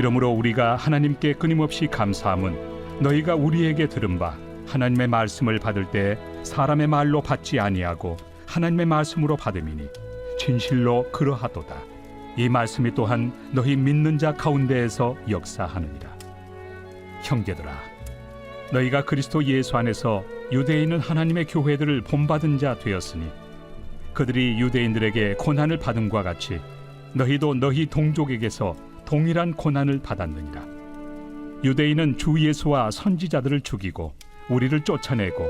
이러므로 우리가 하나님께 끊임없이 감사함은 너희가 우리에게 들은 바 하나님의 말씀을 받을 때 사람의 말로 받지 아니하고 하나님의 말씀으로 받음이니 진실로 그러하도다. 이 말씀이 또한 너희 믿는 자 가운데에서 역사하느니라. 형제들아, 너희가 그리스도 예수 안에서 유대에 있는 하나님의 교회들을 본받은 자 되었으니 그들이 유대인들에게 고난을 받음과 같이 너희도 너희 동족에게서 동일한 고난을 받았느니라. 유대인은 주 예수와 선지자들을 죽이고 우리를 쫓아내고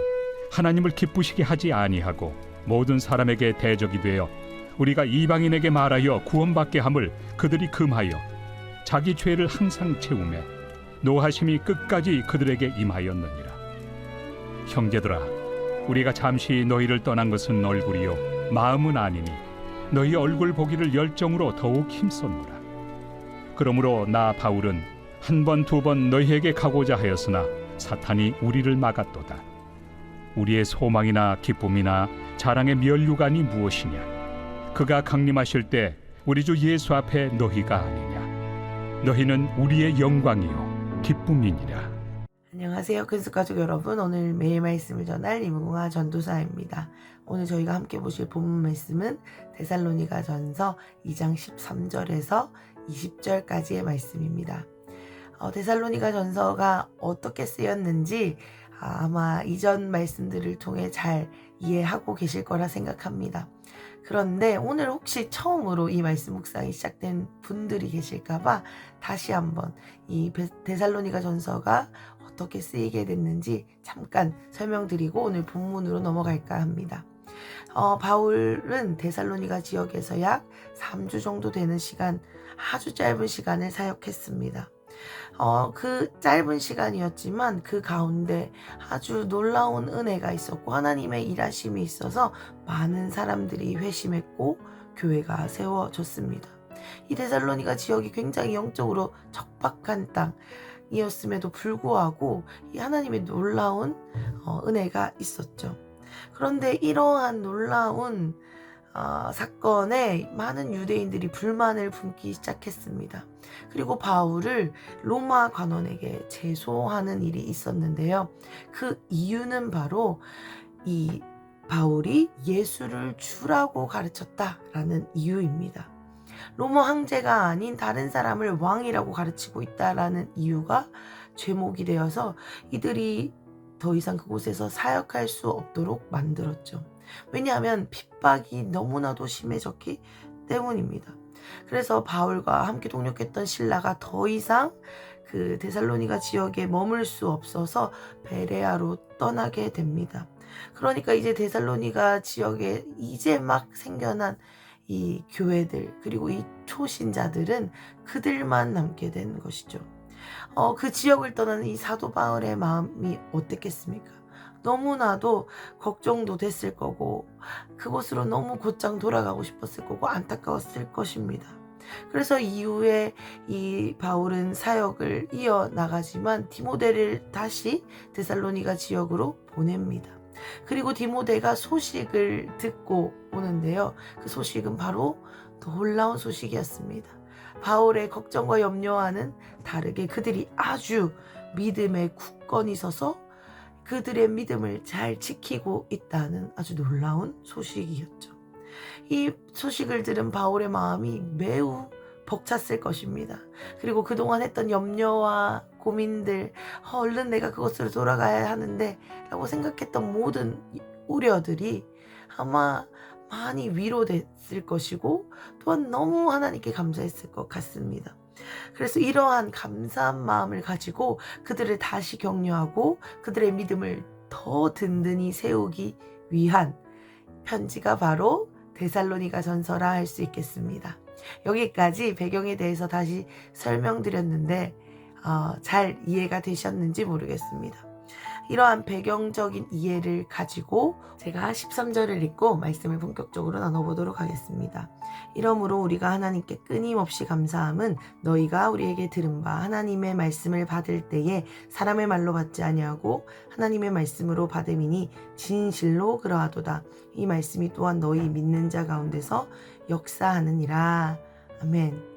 하나님을 기쁘시게 하지 아니하고 모든 사람에게 대적이 되어 우리가 이방인에게 말하여 구원받게 함을 그들이 금하여 자기 죄를 항상 채우며 노하심이 끝까지 그들에게 임하였느니라. 형제들아, 우리가 잠시 너희를 떠난 것은 얼굴이요 마음은 아니니 너희 얼굴 보기를 열정으로 더욱 힘썼노라. 그러므로 나 바울은 한 번 두 번 너희에게 가고자 하였으나 사탄이 우리를 막았도다. 우리의 소망이나 기쁨이나 자랑의 면류관이 무엇이냐? 그가 강림하실 때 우리 주 예수 앞에 너희가 아니냐? 너희는 우리의 영광이요 기쁨이니라. 안녕하세요. 근수 가족 여러분. 오늘 매일 말씀을 전할 이문화 전도사입니다. 오늘 저희가 함께 보실 본문 말씀은 데살로니가 전서 2장 13절에서 20절까지의 말씀입니다. 어, 데살로니가 전서가 어떻게 쓰였는지 아, 아마 이전 말씀들을 통해 잘 이해하고 계실 거라 생각합니다. 그런데 오늘 혹시 처음으로 이 말씀 묵상이 시작된 분들이 계실까봐 다시 한번 이 베- 데살로니가 전서가 어떻게 쓰이게 됐는지 잠깐 설명드리고 오늘 본문으로 넘어갈까 합니다. 어, 바울은 데살로니가 지역에서 약 3주 정도 되는 시간, 아주 짧은 시간을 사역했습니다. 어, 그 짧은 시간이었지만 그 가운데 아주 놀라운 은혜가 있었고 하나님의 일하심이 있어서 많은 사람들이 회심했고 교회가 세워졌습니다. 이 데살로니가 지역이 굉장히 영적으로 척박한 땅이었음에도 불구하고 이 하나님의 놀라운 어, 은혜가 있었죠. 그런데 이러한 놀라운 어, 사건에 많은 유대인들이 불만을 품기 시작했습니다. 그리고 바울을 로마 관원에게 제소하는 일이 있었는데요. 그 이유는 바로 이 바울이 예수를 주라고 가르쳤다라는 이유입니다. 로마 황제가 아닌 다른 사람을 왕이라고 가르치고 있다라는 이유가 죄목이 되어서 이들이 더 이상 그곳에서 사역할 수 없도록 만들었죠. 왜냐하면 핍박이 너무나도 심해졌기 때문입니다. 그래서 바울과 함께 동력했던 신라가 더 이상 그 데살로니가 지역에 머물 수 없어서 베레아로 떠나게 됩니다. 그러니까 이제 데살로니가 지역에 이제 막 생겨난 이 교회들 그리고 이 초신자들은 그들만 남게 된 것이죠. 어, 그 지역을 떠나는 이 사도 바울의 마음이 어땠겠습니까? 너무나도 걱정도 됐을 거고 그곳으로 너무 곧장 돌아가고 싶었을 거고 안타까웠을 것입니다. 그래서 이후에 이 바울은 사역을 이어 나가지만 디모데를 다시 데살로니가 지역으로 보냅니다. 그리고 디모데가 소식을 듣고 오는데요. 그 소식은 바로 놀라운 소식이었습니다. 바울의 걱정과 염려와는 다르게 그들이 아주 믿음에 굳건히 서서 그들의 믿음을 잘 지키고 있다는 아주 놀라운 소식이었죠. 이 소식을 들은 바울의 마음이 매우 벅찼을 것입니다. 그리고 그동안 했던 염려와 고민들, 어, 얼른 내가 그곳으로 돌아가야 하는데 라고 생각했던 모든 우려들이 아마 많이 위로됐을 것이고 또한 너무 하나님께 감사했을 것 같습니다. 그래서 이러한 감사한 마음을 가지고 그들을 다시 격려하고 그들의 믿음을 더 든든히 세우기 위한 편지가 바로 데살로니가 전서라 할 수 있겠습니다. 여기까지 배경에 대해서 다시 설명드렸는데 어, 잘 이해가 되셨는지 모르겠습니다. 이러한 배경적인 이해를 가지고 제가 13절을 읽고 말씀을 본격적으로 나눠보도록 하겠습니다. 이러므로 우리가 하나님께 끊임없이 감사함은 너희가 우리에게 들은 바 하나님의 말씀을 받을 때에 사람의 말로 받지 아니하고 하나님의 말씀으로 받음이니 진실로 그러하도다. 이 말씀이 또한 너희 믿는 자 가운데서 역사하느니라. 아멘.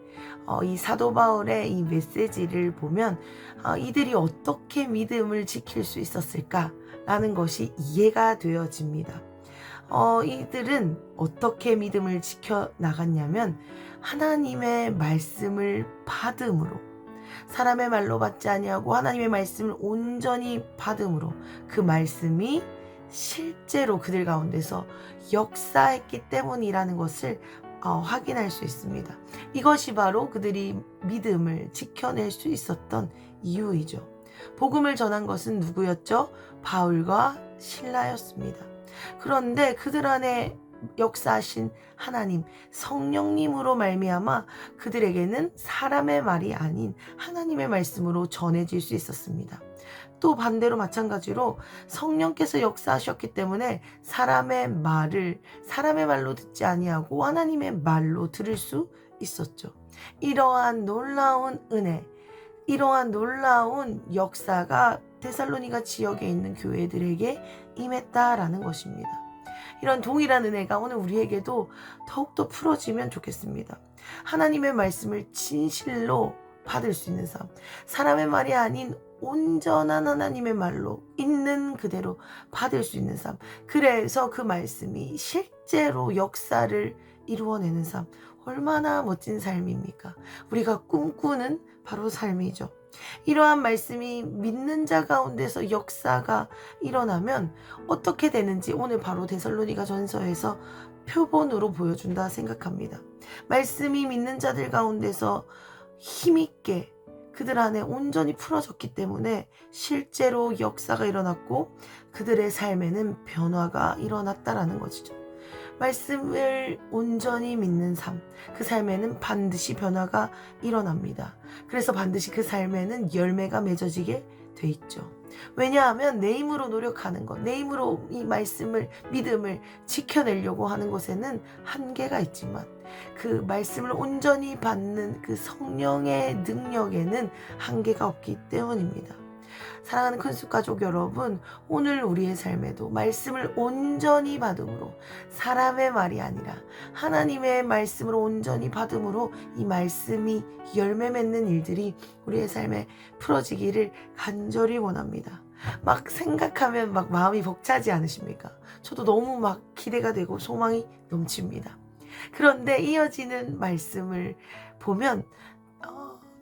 어, 이 사도 바울의 이 메시지를 보면 어, 이들이 어떻게 믿음을 지킬 수 있었을까라는 것이 이해가 되어집니다. 어, 이들은 어떻게 믿음을 지켜 나갔냐면 하나님의 말씀을 받음으로 사람의 말로 받지 아니하고 하나님의 말씀을 온전히 받음으로 그 말씀이 실제로 그들 가운데서 역사했기 때문이라는 것을 어, 확인할 수 있습니다. 이것이 바로 그들이 믿음을 지켜낼 수 있었던 이유이죠. 복음을 전한 것은 누구였죠? 바울과 신라였습니다. 그런데 그들 안에 역사하신 하나님 성령님으로 말미암아 그들에게는 사람의 말이 아닌 하나님의 말씀으로 전해질 수 있었습니다. 또 반대로 마찬가지로 성령께서 역사하셨기 때문에 사람의 말을 사람의 말로 듣지 아니하고 하나님의 말로 들을 수 있었죠. 이러한 놀라운 은혜, 이러한 놀라운 역사가 데살로니가 지역에 있는 교회들에게 임했다라는 것입니다. 이런 동일한 은혜가 오늘 우리에게도 더욱더 풀어지면 좋겠습니다. 하나님의 말씀을 진실로 받을 수 있는 삶, 사람의 말이 아닌 온전한 하나님의 말로 있는 그대로 받을 수 있는 삶. 그래서 그 말씀이 실제로 역사를 이루어내는 삶. 얼마나 멋진 삶입니까? 우리가 꿈꾸는 바로 삶이죠. 이러한 말씀이 믿는 자 가운데서 역사가 일어나면 어떻게 되는지 오늘 바로 데살로니가 전서에서 표본으로 보여준다 생각합니다. 말씀이 믿는 자들 가운데서 힘있게 그들 안에 온전히 풀어졌기 때문에 실제로 역사가 일어났고 그들의 삶에는 변화가 일어났다라는 것이죠. 말씀을 온전히 믿는 삶, 그 삶에는 반드시 변화가 일어납니다. 그래서 반드시 그 삶에는 열매가 맺어지게 돼 있죠. 왜냐하면 내 힘으로 노력하는 것, 내 힘으로 이 말씀을, 믿음을 지켜내려고 하는 것에는 한계가 있지만 그 말씀을 온전히 받는 그 성령의 능력에는 한계가 없기 때문입니다. 사랑하는 큰숙 가족 여러분, 오늘 우리의 삶에도 말씀을 온전히 받음으로 사람의 말이 아니라 하나님의 말씀을 온전히 받음으로 이 말씀이 열매 맺는 일들이 우리의 삶에 풀어지기를 간절히 원합니다. 막 생각하면 막 마음이 벅차지 않으십니까? 저도 너무 막 기대가 되고 소망이 넘칩니다. 그런데 이어지는 말씀을 보면 어,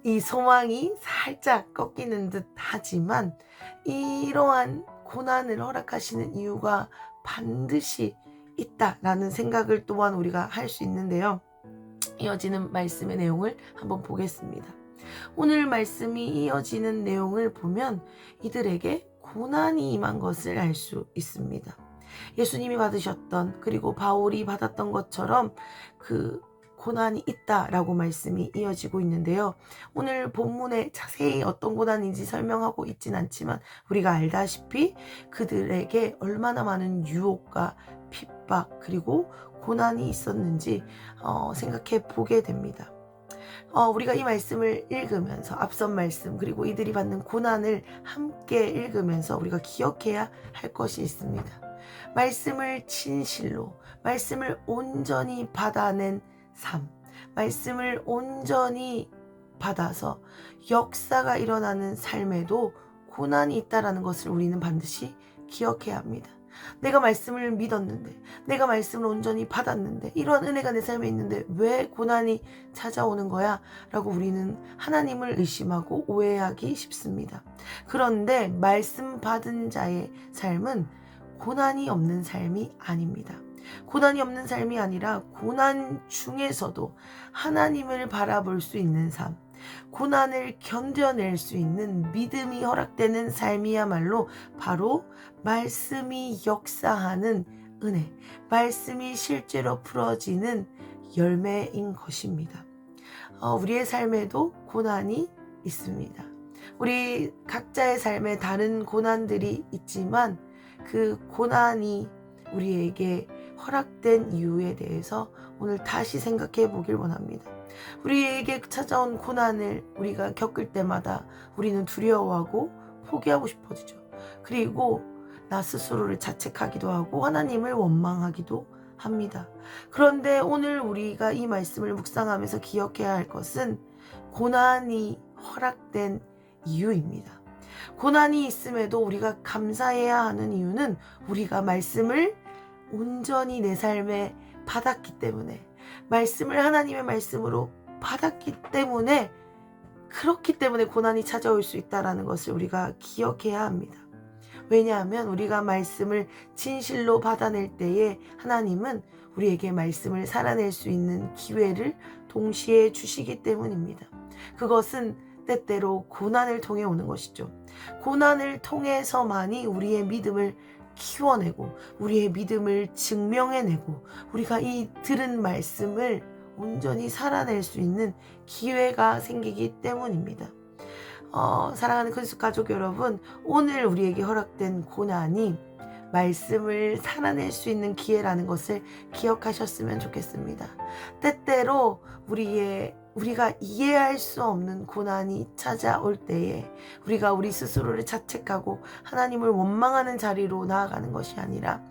이 소망이 살짝 꺾이는 듯 하지만 이러한 고난을 허락하시는 이유가 반드시 있다라는 생각을 또한 우리가 할 수 있는데요. 이어지는 말씀의 내용을 한번 보겠습니다. 오늘 말씀이 이어지는 내용을 보면 이들에게 고난이 임한 것을 알 수 있습니다. 예수님이 받으셨던 그리고 바울이 받았던 것처럼 그 고난이 있다라고 말씀이 이어지고 있는데요. 오늘 본문에 자세히 어떤 고난인지 설명하고 있진 않지만 우리가 알다시피 그들에게 얼마나 많은 유혹과 핍박 그리고 고난이 있었는지 어, 생각해 보게 됩니다. 어, 우리가 이 말씀을 읽으면서 앞선 말씀 그리고 이들이 받는 고난을 함께 읽으면서 우리가 기억해야 할 것이 있습니다. 말씀을 진실로, 말씀을 온전히 받아낸 삶, 말씀을 온전히 받아서 역사가 일어나는 삶에도 고난이 있다라는 것을 우리는 반드시 기억해야 합니다. 내가 말씀을 믿었는데, 내가 말씀을 온전히 받았는데, 이런 은혜가 내 삶에 있는데 왜 고난이 찾아오는 거야? 라고 우리는 하나님을 의심하고 오해하기 쉽습니다. 그런데 말씀 받은 자의 삶은 고난이 없는 삶이 아닙니다. 고난이 없는 삶이 아니라 고난 중에서도 하나님을 바라볼 수 있는 삶, 고난을 견뎌낼 수 있는 믿음이 허락되는 삶이야말로 바로 말씀이 역사하는 은혜, 말씀이 실제로 풀어지는 열매인 것입니다. 어, 우리의 삶에도 고난이 있습니다. 우리 각자의 삶에 다른 고난들이 있지만 그 고난이 우리에게 허락된 이유에 대해서 오늘 다시 생각해 보길 원합니다. 우리에게 찾아온 고난을 우리가 겪을 때마다 우리는 두려워하고 포기하고 싶어지죠. 그리고 나 스스로를 자책하기도 하고 하나님을 원망하기도 합니다. 그런데 오늘 우리가 이 말씀을 묵상하면서 기억해야 할 것은 고난이 허락된 이유입니다. 고난이 있음에도 우리가 감사해야 하는 이유는 우리가 말씀을 온전히 내 삶에 받았기 때문에 말씀을 하나님의 말씀으로 받았기 때문에 그렇기 때문에 고난이 찾아올 수 있다라는 것을 우리가 기억해야 합니다. 왜냐하면 우리가 말씀을 진실로 받아낼 때에 하나님은 우리에게 말씀을 살아낼 수 있는 기회를 동시에 주시기 때문입니다. 그것은 때때로 고난을 통해 오는 것이죠. 고난을 통해서만이 우리의 믿음을 키워내고 우리의 믿음을 증명해내고 우리가 이 들은 말씀을 온전히 살아낼 수 있는 기회가 생기기 때문입니다. 어, 사랑하는 큰수 가족 여러분, 오늘 우리에게 허락된 고난이 말씀을 살아낼 수 있는 기회라는 것을 기억하셨으면 좋겠습니다. 때때로 우리의 우리가 이해할 수 없는 고난이 찾아올 때에 우리가 우리 스스로를 자책하고 하나님을 원망하는 자리로 나아가는 것이 아니라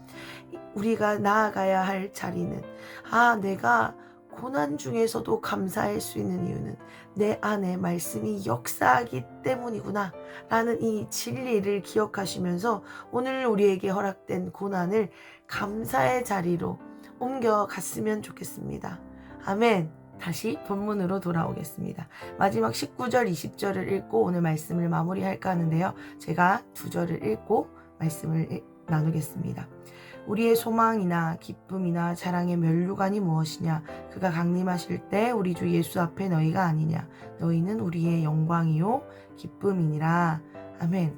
우리가 나아가야 할 자리는 아, 내가 고난 중에서도 감사할 수 있는 이유는 내 안에 말씀이 역사하기 때문이구나 라는 이 진리를 기억하시면서 오늘 우리에게 허락된 고난을 감사의 자리로 옮겨갔으면 좋겠습니다. 아멘. 다시 본문으로 돌아오겠습니다. 마지막 19절, 20절을 읽고 오늘 말씀을 마무리할까 하는데요. 제가 두 절을 읽고 말씀을 읽- 나누겠습니다. 우리의 소망이나 기쁨이나 자랑의 면류관이 무엇이냐? 그가 강림하실 때 우리 주 예수 앞에 너희가 아니냐? 너희는 우리의 영광이요 기쁨이니라. 아멘.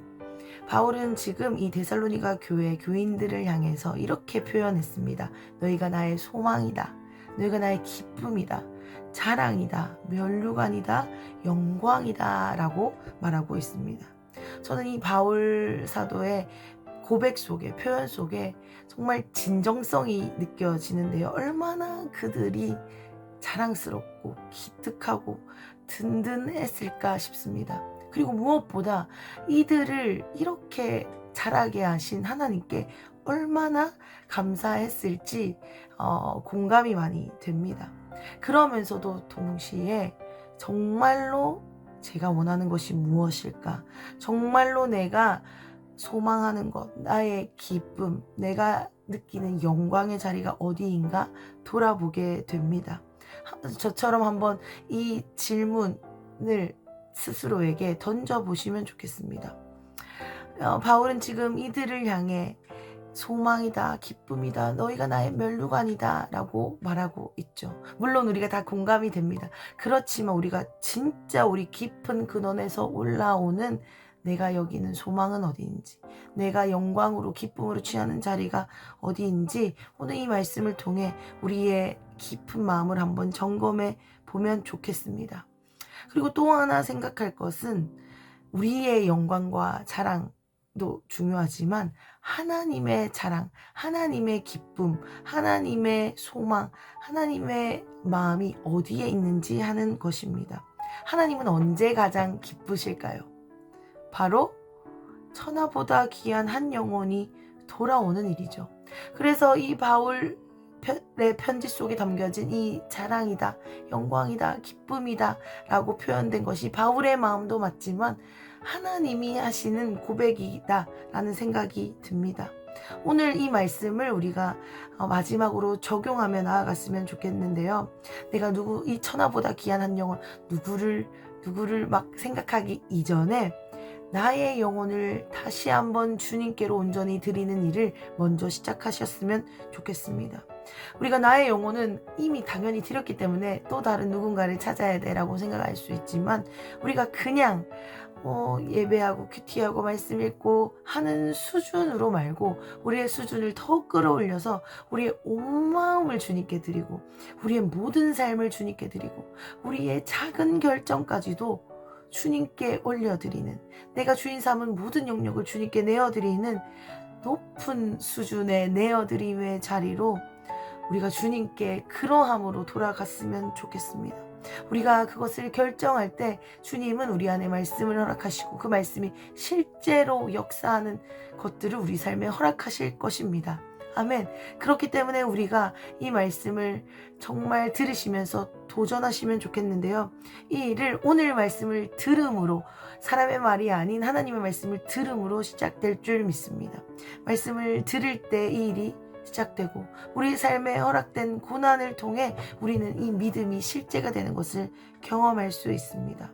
바울은 지금 이 데살로니가 교회 교인들을 향해서 이렇게 표현했습니다. 너희가 나의 소망이다. 너희가 나의 기쁨이다. 자랑이다. 면류관이다. 영광이다. 라고 말하고 있습니다. 저는 이 바울 사도의 고백 속에, 표현 속에 정말 진정성이 느껴지는데요. 얼마나 그들이 자랑스럽고 기특하고 든든했을까 싶습니다. 그리고 무엇보다 이들을 이렇게 자라게 하신 하나님께 얼마나 감사했을지 어, 공감이 많이 됩니다. 그러면서도 동시에 정말로 제가 원하는 것이 무엇일까? 정말로 내가 소망하는 것, 나의 기쁨, 내가 느끼는 영광의 자리가 어디인가 돌아보게 됩니다. 하- 저처럼 한번 이 질문을 스스로에게 던져보시면 좋겠습니다. 어, 바울은 지금 이들을 향해 소망이다, 기쁨이다, 너희가 나의 멸류관이다 라고 말하고 있죠. 물론 우리가 다 공감이 됩니다. 그렇지만 우리가 진짜 우리 깊은 근원에서 올라오는 내가 여기는 소망은 어디인지, 내가 영광으로 기쁨으로 취하는 자리가 어디인지 오늘 이 말씀을 통해 우리의 깊은 마음을 한번 점검해 보면 좋겠습니다. 그리고 또 하나 생각할 것은 우리의 영광과 자랑 도 중요하지만 하나님의 자랑, 하나님의 기쁨, 하나님의 소망, 하나님의 마음이 어디에 있는지 하는 것입니다. 하나님은 언제 가장 기쁘실까요? 바로 천하보다 귀한 한 영혼이 돌아오는 일이죠. 그래서 이 바울의 편지 속에 담겨진 이 자랑이다, 영광이다, 기쁨이다 라고 표현된 것이 바울의 마음도 맞지만 하나님이 하시는 고백이다 라는 생각이 듭니다. 오늘 이 말씀을 우리가 어, 마지막으로 적용하며 나아갔으면 좋겠는데요. 내가 누구, 이 천하보다 귀한 한 영혼, 누구를, 누구를 막 생각하기 이전에 나의 영혼을 다시 한번 주님께로 온전히 드리는 일을 먼저 시작하셨으면 좋겠습니다. 우리가 나의 영혼은 이미 당연히 드렸기 때문에 또 다른 누군가를 찾아야 돼라고 생각할 수 있지만 우리가 그냥 어, 예배하고 큐티하고 말씀 읽고 하는 수준으로 말고 우리의 수준을 더 끌어올려서 우리의 온 마음을 주님께 드리고 우리의 모든 삶을 주님께 드리고 우리의 작은 결정까지도 주님께 올려드리는 내가 주인 삼은 모든 영역을 주님께 내어드리는 높은 수준의 내어드림의 자리로 우리가 주님께 그러함으로 돌아갔으면 좋겠습니다. 우리가 그것을 결정할 때 주님은 우리 안에 말씀을 허락하시고 그 말씀이 실제로 역사하는 것들을 우리 삶에 허락하실 것입니다. 아멘. 그렇기 때문에 우리가 이 말씀을 정말 들으시면서 도전하시면 좋겠는데요. 이 일을 오늘 말씀을 들음으로 사람의 말이 아닌 하나님의 말씀을 들음으로 시작될 줄 믿습니다. 말씀을 들을 때 이 일이 시작되고 우리 삶에 허락된 고난을 통해 우리는 이 믿음이 실제가 되는 것을 경험할 수 있습니다.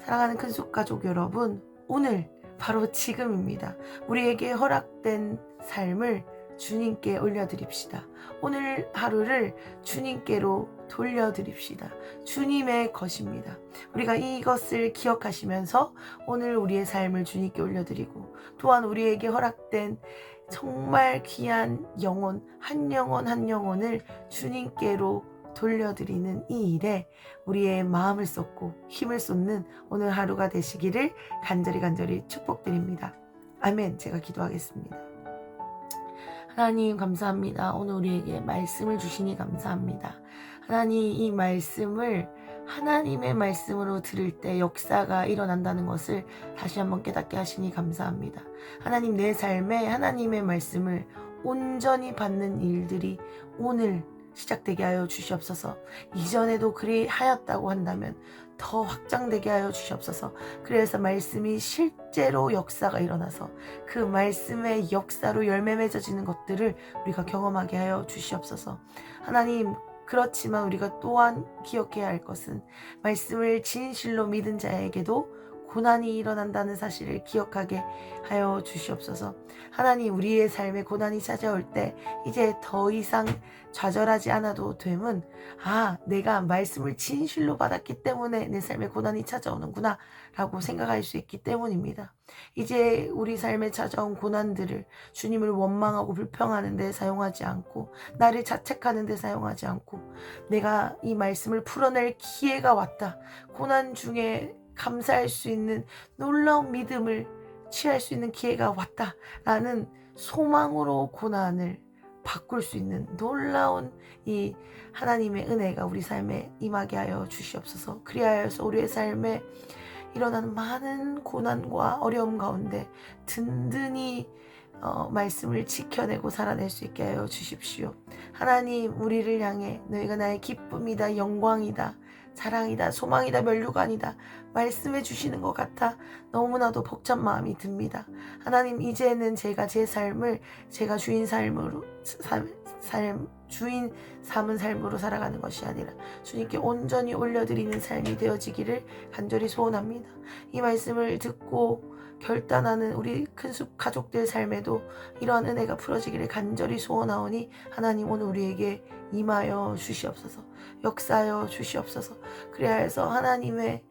사랑하는 큰속 가족 여러분, 오늘 바로 지금입니다. 우리에게 허락된 삶을 주님께 올려드립시다. 오늘 하루를 주님께로 돌려드립시다. 주님의 것입니다. 우리가 이것을 기억하시면서 오늘 우리의 삶을 주님께 올려드리고 또한 우리에게 허락된 정말 귀한 영혼, 한 영혼 한 영혼을 주님께로 돌려드리는 이 일에 우리의 마음을 쏟고 힘을 쏟는 오늘 하루가 되시기를 간절히 간절히 축복드립니다. 아멘. 제가 기도하겠습니다. 하나님 감사합니다. 오늘 우리에게 말씀을 주시니 감사합니다. 하나님 이 말씀을 하나님의 말씀으로 들을 때 역사가 일어난다는 것을 다시 한번 깨닫게 하시니 감사합니다. 하나님 내 삶에 하나님의 말씀을 온전히 받는 일들이 오늘 시작되게 하여 주시옵소서. 이전에도 그리 하였다고 한다면 더 확장되게 하여 주시옵소서. 그래서 말씀이 실제로 역사가 일어나서 그 말씀의 역사로 열매 맺어지는 것들을 우리가 경험하게 하여 주시옵소서. 하나님, 그렇지만 우리가 또한 기억해야 할 것은 말씀을 진실로 믿은 자에게도 고난이 일어난다는 사실을 기억하게 하여 주시옵소서. 하나님, 우리의 삶에 고난이 찾아올 때 이제 더 이상 좌절하지 않아도 됨은 아, 내가 말씀을 진실로 받았기 때문에 내 삶에 고난이 찾아오는구나 라고 생각할 수 있기 때문입니다. 이제 우리 삶에 찾아온 고난들을 주님을 원망하고 불평하는 데 사용하지 않고 나를 자책하는 데 사용하지 않고 내가 이 말씀을 풀어낼 기회가 왔다. 고난 중에 감사할 수 있는 놀라운 믿음을 취할 수 있는 기회가 왔다라는 소망으로 고난을 바꿀 수 있는 놀라운 이 하나님의 은혜가 우리 삶에 임하게 하여 주시옵소서. 그리하여서 우리의 삶에 일어나는 많은 고난과 어려움 가운데 든든히 어, 말씀을 지켜내고 살아낼 수 있게 하여 주십시오. 하나님, 우리를 향해 너희가 나의 기쁨이다, 영광이다, 자랑이다, 소망이다, 멸류관이다 말씀해 주시는 것 같아 너무나도 벅찬 마음이 듭니다. 하나님, 이제는 제가 제 삶을 제가 주인 삶으로 삶, 삶 주인 삼은 삶으로 살아가는 것이 아니라 주님께 온전히 올려드리는 삶이 되어지기를 간절히 소원합니다. 이 말씀을 듣고 결단하는 우리 큰숲 가족들 삶에도 이러한 은혜가 풀어지기를 간절히 소원하오니 하나님 오늘 우리에게 임하여 주시옵소서 역사하여 주시옵소서. 그래야 해서 하나님의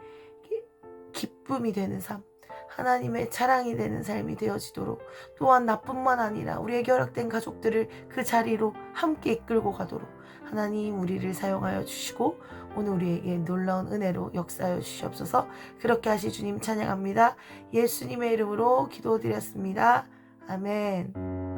기- 기쁨이 되는 삶 하나님의 자랑이 되는 삶이 되어지도록 또한 나뿐만 아니라 우리에게 허락된 가족들을 그 자리로 함께 이끌고 가도록 하나님 우리를 사용하여 주시고 오늘 우리에게 놀라운 은혜로 역사하여 주시옵소서 그렇게 하시 주님 찬양합니다. 예수님의 이름으로 기도드렸습니다. 아멘.